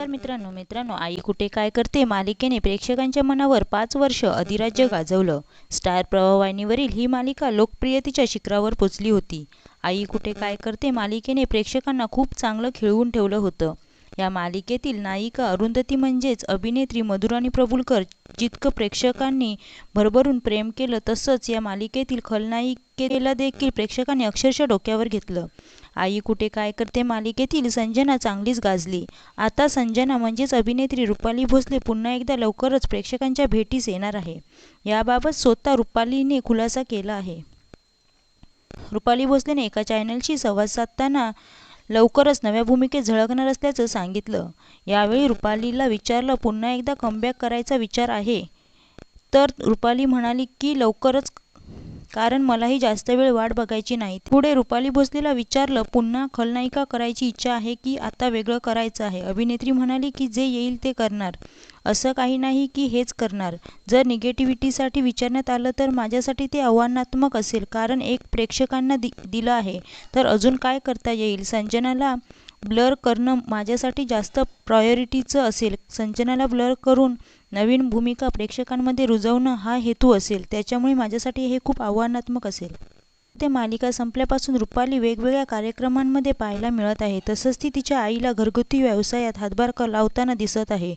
तर मित्रांनो मित्रांनो आई कुठे काय करते? मालिकेने प्रेक्षकांच्या मनावर पाच वर्ष अधिराज्य गाजवलं. स्टार प्रवाहिनीवरील ही मालिका लोकप्रियतेच्या शिखरावर पोचली होती. आई कुठे काय करते? मालिकेने प्रेक्षकांना खूप चांगलं खिळवून ठेवलं होतं. या मालिकेतील नायिका अरुंधती म्हणजेच अभिनेत्री मधुराणी प्रभुलकर जितकं प्रेक्षकांनी भरभरून प्रेम केलं तसंच या मालिकेतील खलनायिकेला देखील प्रेक्षकांनी अक्षरशः डोक्यावर घेतलं. आई कुठे काय करते मालिकेतील? संजना चांगलीच गाजली. आता संजना म्हणजेच अभिनेत्री रुपाली भोसले पुन्हा एकदा लवकरच प्रेक्षकांच्या भेटीस येणार आहे. याबाबत स्वतः रुपालीने खुलासा केला आहे. रुपाली भोसलेने एका चॅनलशी संवाद साधताना लवकरच नव्या भूमिकेत झळकणार असल्याचं सांगितलं. यावेळी रुपालीला विचारलं पुन्हा एकदा कमबॅक करायचा विचार आहे? तर रुपाली म्हणाली की लवकरच कारण मलाही जास्त वेळ वाट बघायची नाही पुढे रुपाली भोसलेला विचारलं पुन्हा खलनायिका करायची इच्छा आहे की आता वेगळं करायचं आहे? अभिनेत्री म्हणाली की जे येईल ते करणार. असं काही नाही की हेच करणार. जर निगेटिव्हिटीसाठी विचारण्यात आलं तर माझ्यासाठी ते आव्हानात्मक असेल कारण एक प्रेक्षकांना दि दिलं आहे. तर अजून काय करता येईल संजनाला ब्लर करणं माझ्यासाठी जास्त प्रायोरिटीचं असेल. संचनाला ब्लर करून नवीन भूमिका प्रेक्षकांमध्ये रुजवणं हा हेतू असेल. त्याच्यामुळे माझ्यासाठी हे खूप आव्हानात्मक असेल. ते मालिका संपल्यापासून रुपाली वेगवेगळ्या कार्यक्रमांमध्ये पाहायला मिळत आहे. तसंच ती तिच्या आईला घरगुती व्यवसायात हातभार क लावताना दिसत आहे.